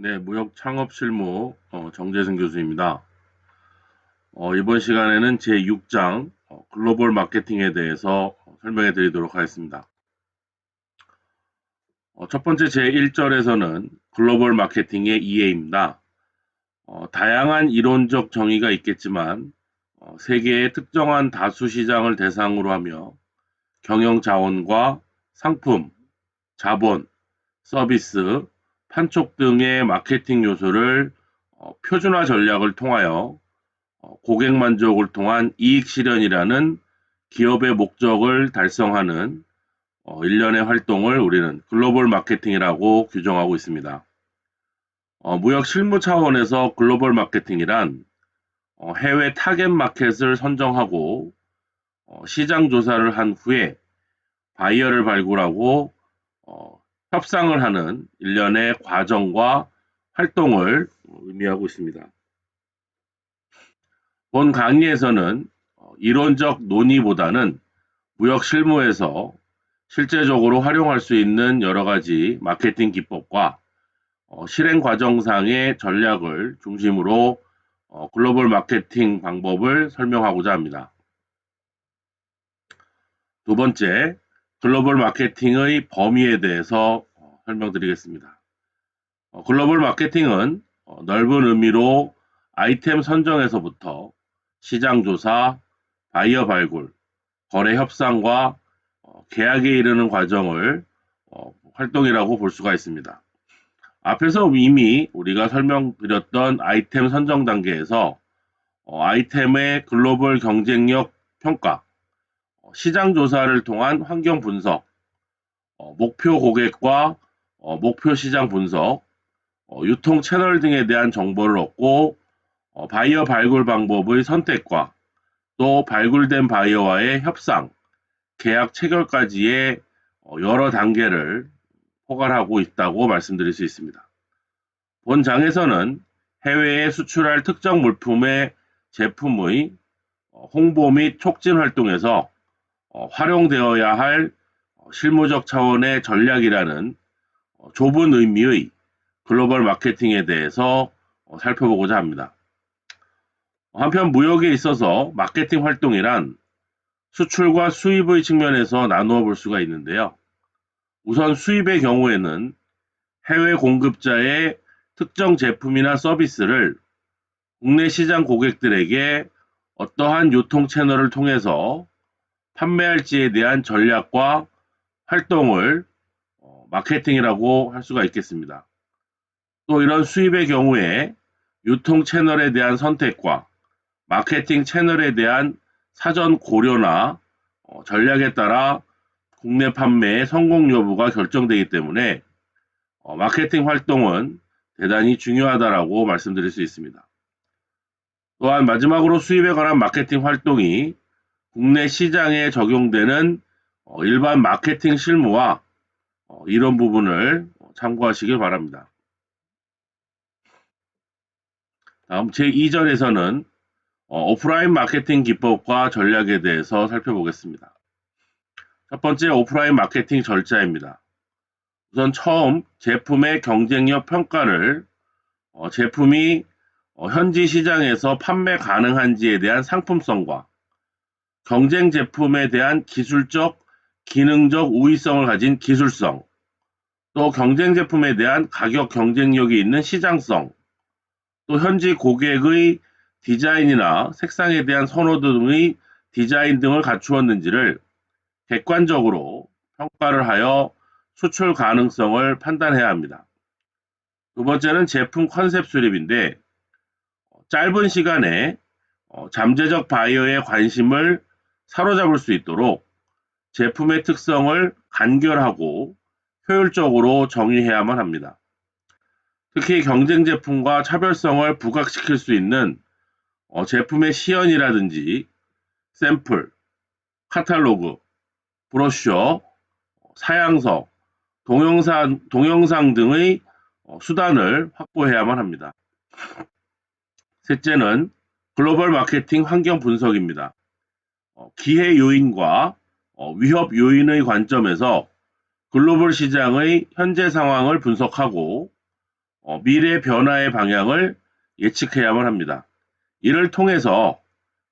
네, 무역 창업 실무 어, 정재승 교수입니다. 어, 이번 시간에는 제 6장 어, 글로벌 마케팅에 대해서 설명해 드리도록 하겠습니다. 어, 첫 번째 제 1절에서는 글로벌 마케팅의 이해입니다. 어, 다양한 이론적 정의가 있겠지만 어, 세계의 특정한 다수 시장을 대상으로 하며 경영 자원과 상품, 자본, 서비스, 판촉 등의 마케팅 요소를 어, 표준화 전략을 통하여 어, 고객 만족을 통한 이익 실현이라는 기업의 목적을 달성하는 어, 일련의 활동을 우리는 글로벌 마케팅이라고 규정하고 있습니다. 어, 무역 실무 차원에서 글로벌 마케팅이란 어, 해외 타겟 마켓을 선정하고 어, 시장 조사를 한 후에 바이어를 발굴하고 어, 협상을 하는 일련의 과정과 활동을 의미하고 있습니다. 본 강의에서는 어, 이론적 논의보다는 무역 실무에서 실제적으로 활용할 수 있는 여러 가지 마케팅 기법과 어, 실행 과정상의 전략을 중심으로 어, 글로벌 마케팅 방법을 설명하고자 합니다. 두 번째, 글로벌 마케팅의 범위에 대해서 어, 설명드리겠습니다. 어, 글로벌 마케팅은 어, 넓은 의미로 아이템 선정에서부터 시장 조사, 바이어 발굴, 거래 협상과 어, 계약에 이르는 과정을 어, 활동이라고 볼 수가 있습니다. 앞에서 이미 우리가 설명드렸던 아이템 선정 단계에서 어, 아이템의 글로벌 경쟁력 평가, 어, 시장 조사를 통한 환경 분석, 어, 목표 고객과 어, 목표 시장 분석, 어, 유통 채널 등에 대한 정보를 얻고 어, 바이어 발굴 방법의 선택과 또 발굴된 바이어와의 협상, 계약 체결까지의 어, 여러 단계를 포괄하고 있다고 말씀드릴 수 있습니다. 본 장에서는 해외에 수출할 특정 물품의 제품의 어, 홍보 및 촉진 활동에서 어, 활용되어야 할 어, 실무적 차원의 전략이라는 어, 좁은 의미의 글로벌 마케팅에 대해서 어, 살펴보고자 합니다. 한편 무역에 있어서 마케팅 활동이란 수출과 수입의 측면에서 나누어 볼 수가 있는데요. 우선 수입의 경우에는 해외 공급자의 특정 제품이나 서비스를 국내 시장 고객들에게 어떠한 유통 채널을 통해서 판매할지에 대한 전략과 활동을 어, 마케팅이라고 할 수가 있겠습니다. 또 이런 수입의 경우에 유통 채널에 대한 선택과 마케팅 채널에 대한 사전 고려나 어, 전략에 따라 국내 판매의 성공 여부가 결정되기 때문에 어, 마케팅 활동은 대단히 중요하다라고 말씀드릴 수 있습니다. 또한 마지막으로 수입에 관한 마케팅 활동이 국내 시장에 적용되는 어, 일반 마케팅 실무와 어, 이런 부분을 참고하시길 바랍니다. 다음 제2절에서는 어, 오프라인 마케팅 기법과 전략에 대해서 살펴보겠습니다. 첫 번째 오프라인 마케팅 절차입니다. 우선 처음 제품의 경쟁력 평가를 어, 제품이 어, 현지 시장에서 판매 가능한지에 대한 상품성과 경쟁 제품에 대한 기술적, 기능적 우위성을 가진 기술성, 또 경쟁 제품에 대한 가격 경쟁력이 있는 시장성, 또 현지 고객의 디자인이나 색상에 대한 선호도 등의 디자인 등을 갖추었는지를 객관적으로 평가를 하여 수출 가능성을 판단해야 합니다. 두 번째는 제품 컨셉 수립인데 짧은 시간에 어, 잠재적 바이어의 관심을 사로잡을 수 있도록 제품의 특성을 간결하고 효율적으로 정의해야만 합니다. 특히 경쟁 제품과 차별성을 부각시킬 수 있는 어, 제품의 시연이라든지 샘플, 카탈로그, 브로셔, 사양서, 동영상, 동영상 등의 어, 수단을 확보해야만 합니다. 셋째는 글로벌 마케팅 환경 분석입니다. 어, 기회 요인과 어, 위협 요인의 관점에서 글로벌 시장의 현재 상황을 분석하고 어, 미래 변화의 방향을 예측해야만 합니다. 이를 통해서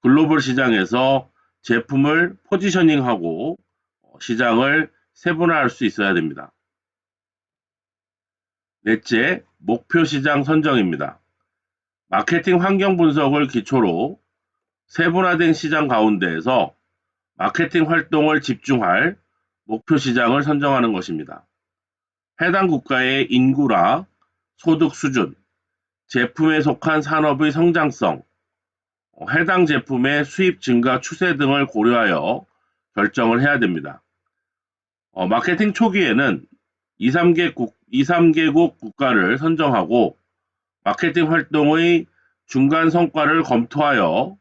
글로벌 시장에서 제품을 포지셔닝하고 어, 시장을 세분화할 수 있어야 됩니다. 넷째, 목표 시장 선정입니다. 마케팅 환경 분석을 기초로 세분화된 시장 가운데에서 마케팅 활동을 집중할 목표 시장을 선정하는 것입니다. 해당 국가의 인구나 소득 수준, 제품에 속한 산업의 성장성, 어, 해당 제품의 수입 증가 추세 등을 고려하여 결정을 해야 됩니다. 어, 마케팅 초기에는 2, 3개국, 2, 3개국 국가를 선정하고 마케팅 활동의 중간 성과를 검토하여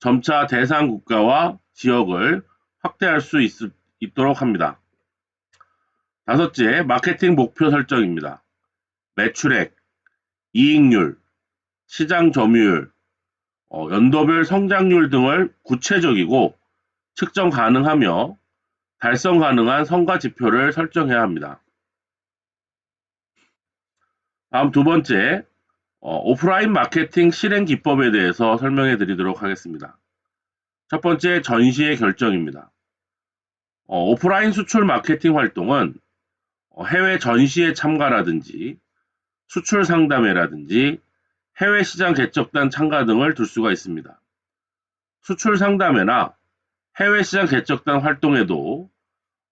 점차 대상 국가와 지역을 확대할 수 있, 있도록 합니다. 다섯째, 마케팅 목표 설정입니다. 매출액, 이익률, 시장 점유율, 어, 연도별 성장률 등을 구체적이고 측정 가능하며 달성 가능한 성과 지표를 설정해야 합니다. 다음 두 번째, 어, 오프라인 마케팅 실행 기법에 대해서 설명해 드리도록 하겠습니다. 첫 번째, 전시의 결정입니다. 어, 오프라인 수출 마케팅 활동은 어, 해외 전시에 참가라든지 수출 상담회라든지 해외 시장 개척단 참가 등을 둘 수가 있습니다. 수출 상담회나 해외 시장 개척단 활동에도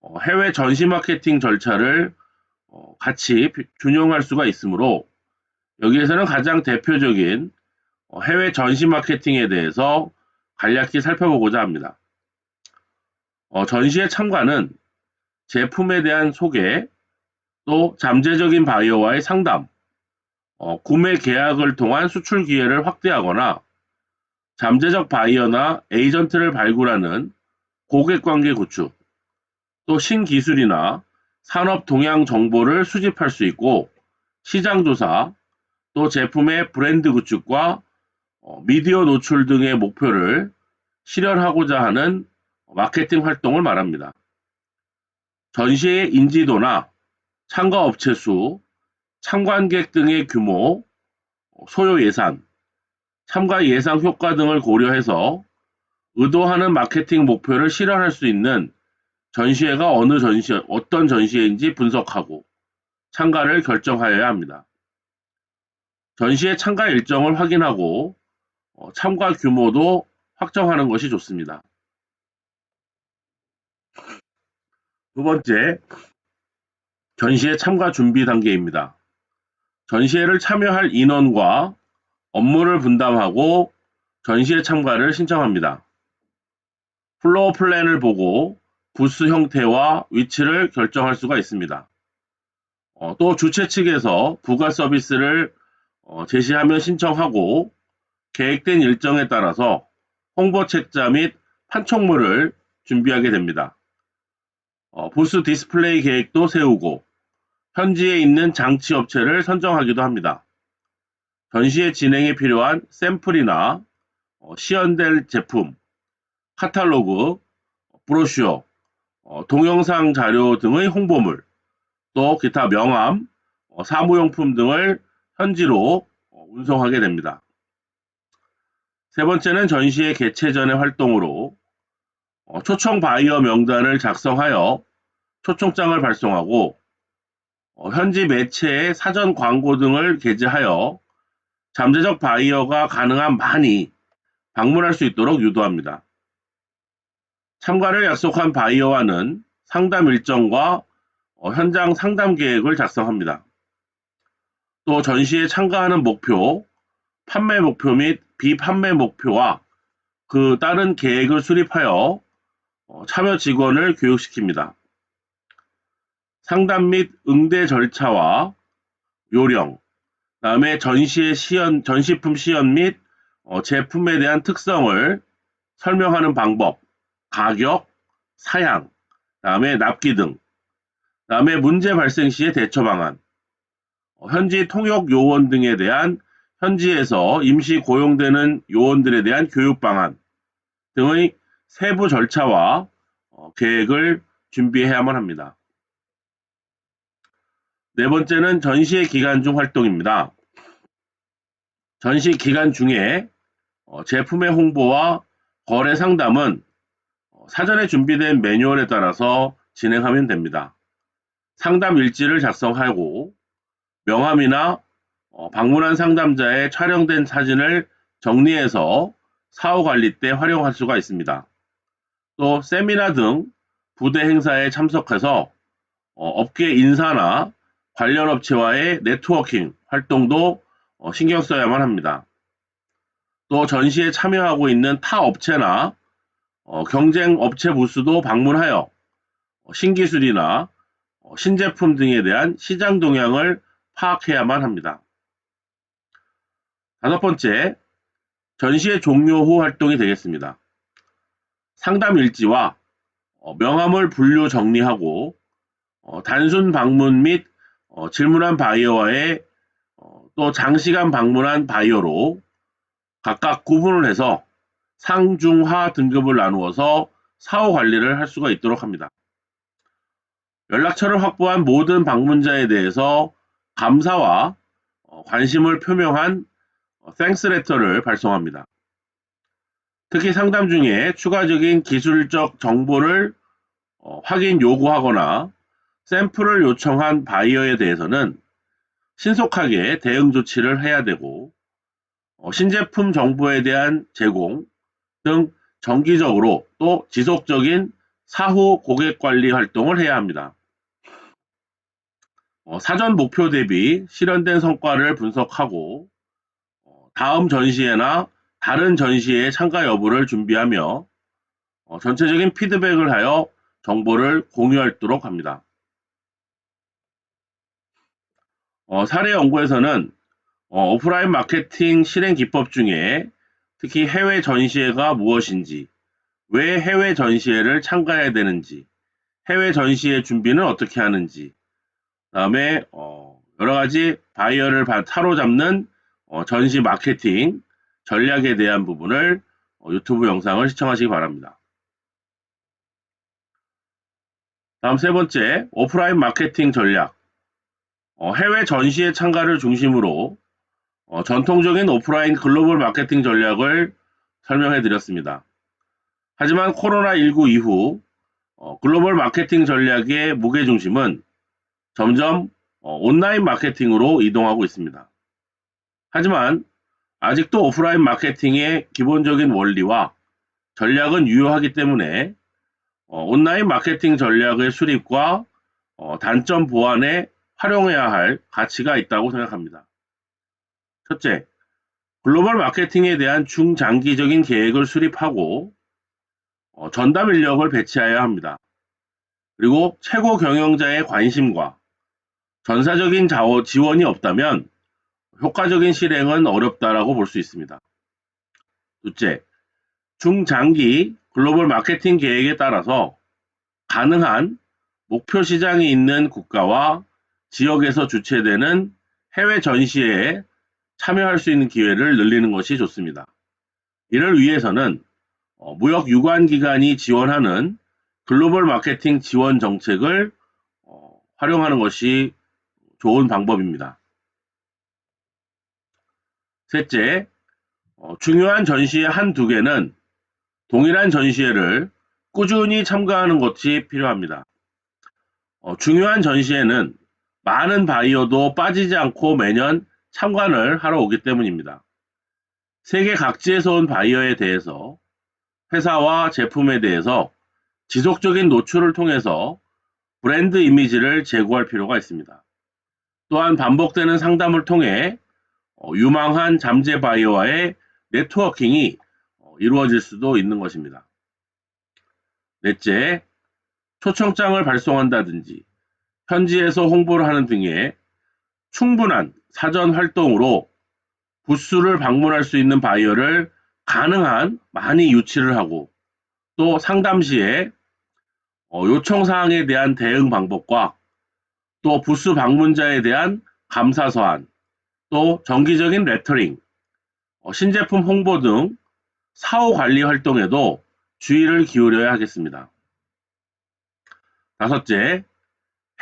어, 해외 전시 마케팅 절차를 어, 같이 균형할 수가 있으므로 여기에서는 가장 대표적인 어, 해외 전시 마케팅에 대해서 간략히 살펴보고자 합니다. 어, 전시의 참가는 제품에 대한 소개, 또 잠재적인 바이어와의 상담, 어, 구매 계약을 통한 수출 기회를 확대하거나 잠재적 바이어나 에이전트를 발굴하는 고객 관계 구축, 또 신기술이나 산업 동향 정보를 수집할 수 있고 시장 조사, 또 제품의 브랜드 구축과 어, 미디어 노출 등의 목표를 실현하고자 하는 마케팅 활동을 말합니다. 전시의 인지도나 참가 업체 수, 참관객 등의 규모, 소요 예산, 참가 예상 효과 등을 고려해서 의도하는 마케팅 목표를 실현할 수 있는 전시회가 어느 전시, 어떤 전시회인지 분석하고 참가를 결정하여야 합니다. 전시회 참가 일정을 확인하고 어, 참가 규모도 확정하는 것이 좋습니다. 두 번째, 전시회 참가 준비 단계입니다. 전시회를 참여할 인원과 업무를 분담하고 전시회 참가를 신청합니다. 플로어 플랜을 보고 부스 형태와 위치를 결정할 수가 있습니다. 어, 또 주최 측에서 부가 서비스를 어, 제시하면 신청하고 계획된 일정에 따라서 홍보 책자 및 판촉물을 준비하게 됩니다. 어, 부스 디스플레이 계획도 세우고 현지에 있는 장치 업체를 선정하기도 합니다. 전시회 진행에 필요한 샘플이나 어, 시연될 제품, 카탈로그, 브로슈어, 어, 동영상 자료 등의 홍보물, 또 기타 명함, 어, 사무용품 등을 현지로 어, 운송하게 됩니다. 세 번째는 전시회 개최 전의 활동으로 어, 초청 바이어 명단을 작성하여 초청장을 발송하고 어, 현지 매체의 사전 광고 등을 게재하여 잠재적 바이어가 가능한 많이 방문할 수 있도록 유도합니다. 참가를 약속한 바이어와는 상담 일정과 어, 현장 상담 계획을 작성합니다. 또 전시에 참가하는 목표, 판매 목표 및 비판매 목표와 그 따른 계획을 수립하여 어, 참여 직원을 교육시킵니다. 상담 및 응대 절차와 요령, 다음에 전시의 시연, 전시품 시연 및 어, 제품에 대한 특성을 설명하는 방법, 가격, 사양, 다음에 납기 등, 다음에 문제 발생 시의 대처 방안, 어, 현지 통역 요원 등에 대한 현지에서 임시 고용되는 요원들에 대한 교육 방안 등의 세부 절차와 어, 계획을 준비해야만 합니다. 네 번째는 전시회 기간 중 활동입니다. 전시 기간 중에 어, 제품의 홍보와 거래 상담은 어, 사전에 준비된 매뉴얼에 따라서 진행하면 됩니다. 상담 일지를 작성하고 명함이나 어, 방문한 상담자의 촬영된 사진을 정리해서 사후 관리 때 활용할 수가 있습니다. 또 세미나 등 부대 행사에 참석해서 어, 업계 인사나 관련 업체와의 네트워킹 활동도 어, 신경 써야만 합니다. 또 전시에 참여하고 있는 타 업체나 어, 경쟁 업체 부스도 방문하여 어, 신기술이나 어, 신제품 등에 대한 시장 동향을 파악해야만 합니다. 다섯 번째, 전시회 종료 후 활동이 되겠습니다. 상담 일지와 어, 명함을 분류 정리하고 어, 단순 방문 및 어, 질문한 바이어와의 어, 또 장시간 방문한 바이어로 각각 구분을 해서 상중하 등급을 나누어서 사후 관리를 할 수가 있도록 합니다. 연락처를 확보한 모든 방문자에 대해서 감사와 어, 관심을 표명한 땡스 레터를 발송합니다. 특히 상담 중에 추가적인 기술적 정보를 어, 확인 요구하거나 샘플을 요청한 바이어에 대해서는 신속하게 대응 조치를 해야 되고 어, 신제품 정보에 대한 제공 등 정기적으로 또 지속적인 사후 고객 관리 활동을 해야 합니다. 어, 사전 목표 대비 실현된 성과를 분석하고 어, 다음 전시회나 다른 전시회 참가 여부를 준비하며 어, 전체적인 피드백을 하여 정보를 공유하도록 합니다. 어, 사례 연구에서는 어, 오프라인 마케팅 실행 기법 중에 특히 해외 전시회가 무엇인지, 왜 해외 전시회를 참가해야 되는지, 해외 전시회 준비는 어떻게 하는지, 다음에 어, 여러 가지 바이어를 사로잡는 어, 전시 마케팅 전략에 대한 부분을 어, 유튜브 영상을 시청하시기 바랍니다. 다음 세 번째, 오프라인 마케팅 전략. 어, 해외 전시회 참가를 중심으로 어, 전통적인 오프라인 글로벌 마케팅 전략을 설명해 드렸습니다. 하지만 코로나19 이후 어, 글로벌 마케팅 전략의 무게중심은 점점 어, 온라인 마케팅으로 이동하고 있습니다. 하지만 아직도 오프라인 마케팅의 기본적인 원리와 전략은 유효하기 때문에 어, 온라인 마케팅 전략의 수립과 어, 단점 보완에 활용해야 할 가치가 있다고 생각합니다. 첫째, 글로벌 마케팅에 대한 중장기적인 계획을 수립하고 어, 전담 인력을 배치해야 합니다. 그리고 최고 경영자의 관심과 전사적인 자원, 지원이 없다면 효과적인 실행은 어렵다라고 볼 수 있습니다. 둘째, 중장기 글로벌 마케팅 계획에 따라서 가능한 목표 시장이 있는 국가와 지역에서 주최되는 해외 전시회에 참여할 수 있는 기회를 늘리는 것이 좋습니다. 이를 위해서는 어, 무역 유관 기관이 지원하는 글로벌 마케팅 지원 정책을 어, 활용하는 것이 좋은 방법입니다. 셋째, 어, 중요한 전시회 한 두 개는 동일한 전시회를 꾸준히 참가하는 것이 필요합니다. 중요한 전시회는 많은 바이어도 빠지지 않고 매년 참관을 하러 오기 때문입니다. 세계 각지에서 온 바이어에 대해서 회사와 제품에 대해서 지속적인 노출을 통해서 브랜드 이미지를 제고할 필요가 있습니다. 또한 반복되는 상담을 통해 어, 유망한 잠재 바이어와의 네트워킹이 어, 이루어질 수도 있는 것입니다. 넷째, 초청장을 발송한다든지 현지에서 홍보를 하는 등의 충분한 사전 활동으로 부스를 방문할 수 있는 바이어를 가능한 많이 유치를 하고 또 상담 시에 어, 요청 사항에 대한 대응 방법과 또 부스 방문자에 대한 감사 서한, 또 정기적인 레터링, 어, 신제품 홍보 등 사후 관리 활동에도 주의를 기울여야 하겠습니다. 다섯째,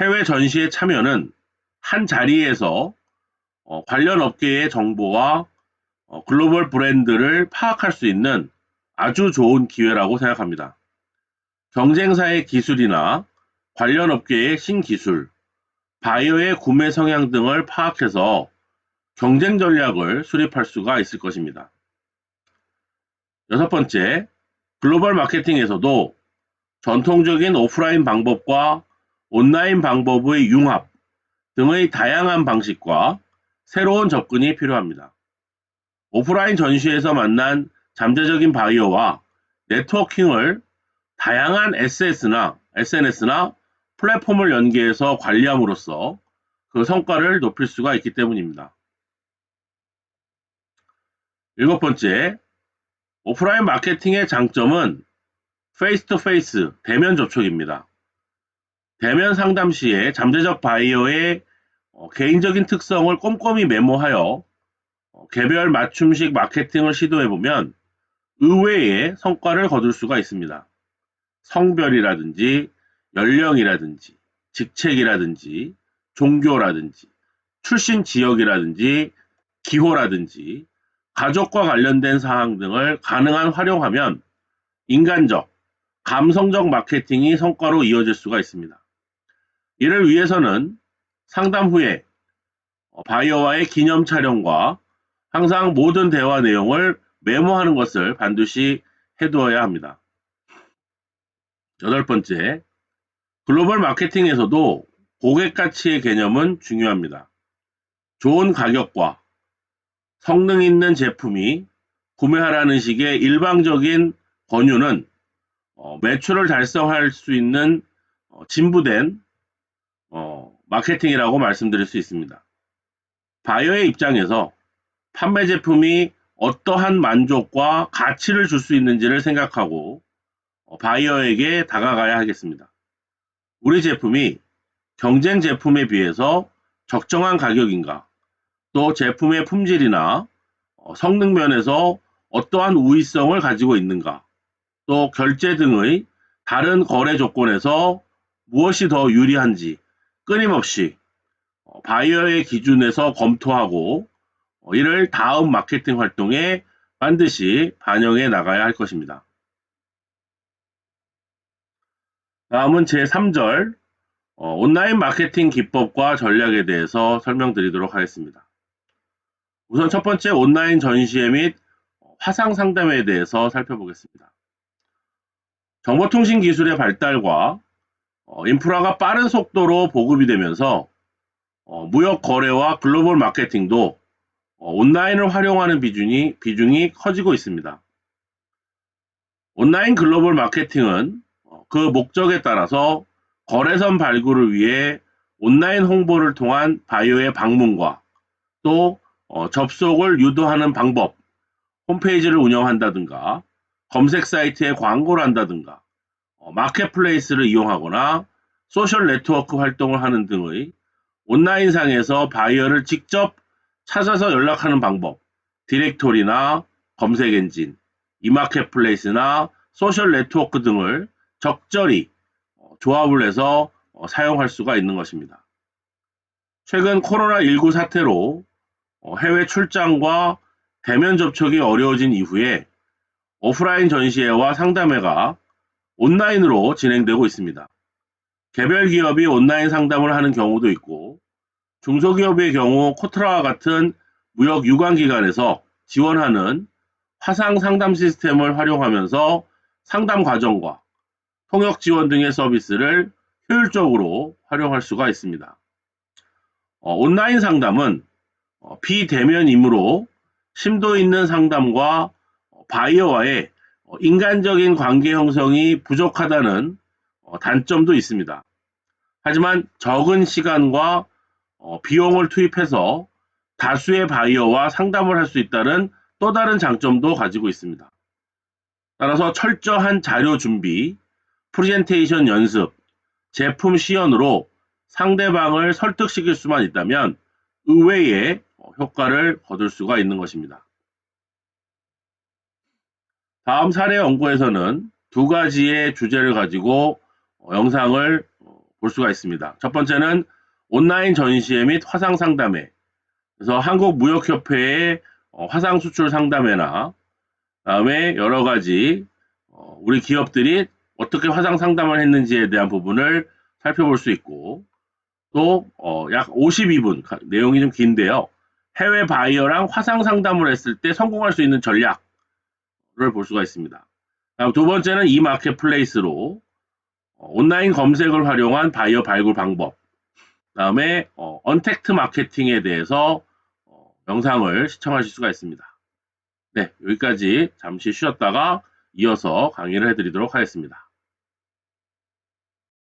해외 전시에 참여는 한 자리에서 어, 관련 업계의 정보와 어, 글로벌 브랜드를 파악할 수 있는 아주 좋은 기회라고 생각합니다. 경쟁사의 기술이나 관련 업계의 신기술, 바이오의 구매 성향 등을 파악해서 경쟁 전략을 수립할 수가 있을 것입니다. 여섯 번째, 글로벌 마케팅에서도 전통적인 오프라인 방법과 온라인 방법의 융합 등의 다양한 방식과 새로운 접근이 필요합니다. 오프라인 전시에서 만난 잠재적인 바이어와 네트워킹을 다양한 SS나 SNS나 플랫폼을 연계해서 관리함으로써 그 성과를 높일 수가 있기 때문입니다. 일곱 번째, 오프라인 마케팅의 장점은 페이스 투 페이스 대면 접촉입니다. 대면 상담 시에 잠재적 바이어의 어, 개인적인 특성을 꼼꼼히 메모하여 어, 개별 맞춤식 마케팅을 시도해보면 의외의 성과를 거둘 수가 있습니다. 성별이라든지 연령이라든지 직책이라든지 종교라든지 출신 지역이라든지 기호라든지 가족과 관련된 사항 등을 가능한 활용하면 인간적, 감성적 마케팅이 성과로 이어질 수가 있습니다. 이를 위해서는 상담 후에 어, 바이어와의 기념 촬영과 항상 모든 대화 내용을 메모하는 것을 반드시 해두어야 합니다. 여덟 번째, 글로벌 마케팅에서도 고객 가치의 개념은 중요합니다. 좋은 가격과 성능 있는 제품이 구매하라는 식의 일방적인 권유는 어, 매출을 달성할 수 있는 어, 진부된 어, 마케팅이라고 말씀드릴 수 있습니다. 바이어의 입장에서 판매 제품이 어떠한 만족과 가치를 줄 수 있는지를 생각하고 어, 바이어에게 다가가야 하겠습니다. 우리 제품이 경쟁 제품에 비해서 적정한 가격인가, 또 제품의 품질이나 어, 성능 면에서 어떠한 우위성을 가지고 있는가, 또 결제 등의 다른 거래 조건에서 무엇이 더 유리한지 끊임없이 어, 바이어의 기준에서 검토하고 어, 이를 다음 마케팅 활동에 반드시 반영해 나가야 할 것입니다. 다음은 제3절 어, 온라인 마케팅 기법과 전략에 대해서 설명드리도록 하겠습니다. 우선 첫 번째 온라인 전시회 및 화상 상담에 대해서 살펴보겠습니다. 정보통신 기술의 발달과 어, 인프라가 빠른 속도로 보급이 되면서 어, 무역 거래와 글로벌 마케팅도 어, 온라인을 활용하는 비중이, 비중이 커지고 있습니다. 온라인 글로벌 마케팅은 어, 그 목적에 따라서 거래선 발굴을 위해 온라인 홍보를 통한 바이오의 방문과 또 어, 접속을 유도하는 방법, 홈페이지를 운영한다든가 검색 사이트에 광고를 한다든가 어, 마켓플레이스를 이용하거나 소셜 네트워크 활동을 하는 등의 온라인상에서 바이어를 직접 찾아서 연락하는 방법, 디렉토리나 검색 엔진, 이마켓플레이스나 소셜 네트워크 등을 적절히 어, 조합을 해서 어, 사용할 수가 있는 것입니다. 최근 코로나19 사태로 어, 해외 출장과 대면 접촉이 어려워진 이후에 오프라인 전시회와 상담회가 온라인으로 진행되고 있습니다. 개별 기업이 온라인 상담을 하는 경우도 있고 중소기업의 경우 코트라와 같은 무역 유관기관에서 지원하는 화상 상담 시스템을 활용하면서 상담 과정과 통역 지원 등의 서비스를 효율적으로 활용할 수가 있습니다. 어, 온라인 상담은 어, 비대면이므로 심도 있는 상담과 바이어와의 인간적인 관계 형성이 부족하다는 어, 단점도 있습니다. 하지만 적은 시간과 어, 비용을 투입해서 다수의 바이어와 상담을 할 수 있다는 또 다른 장점도 가지고 있습니다. 따라서 철저한 자료 준비, 프레젠테이션 연습, 제품 시연으로 상대방을 설득시킬 수만 있다면 의외의 효과를 거둘 수가 있는 것입니다. 다음 사례 연구에서는 두 가지의 주제를 가지고 어, 영상을 어, 볼 수가 있습니다. 첫 번째는 온라인 전시회 및 화상 상담회, 그래서 한국무역협회의 어, 화상 수출 상담회나 다음에 여러 가지 어, 우리 기업들이 어떻게 화상 상담을 했는지에 대한 부분을 살펴볼 수 있고 또약 52분 가- 내용이 좀 긴데요. 해외 바이어랑 화상 상담을 했을 때 성공할 수 있는 전략을 볼 수가 있습니다. 다음 두 번째는 이 마켓플레이스로 어, 온라인 검색을 활용한 바이어 발굴 방법. 다음에 어, 언택트 마케팅에 대해서 어, 영상을 시청하실 수가 있습니다. 네, 여기까지 잠시 쉬었다가 이어서 강의를 해드리도록 하겠습니다.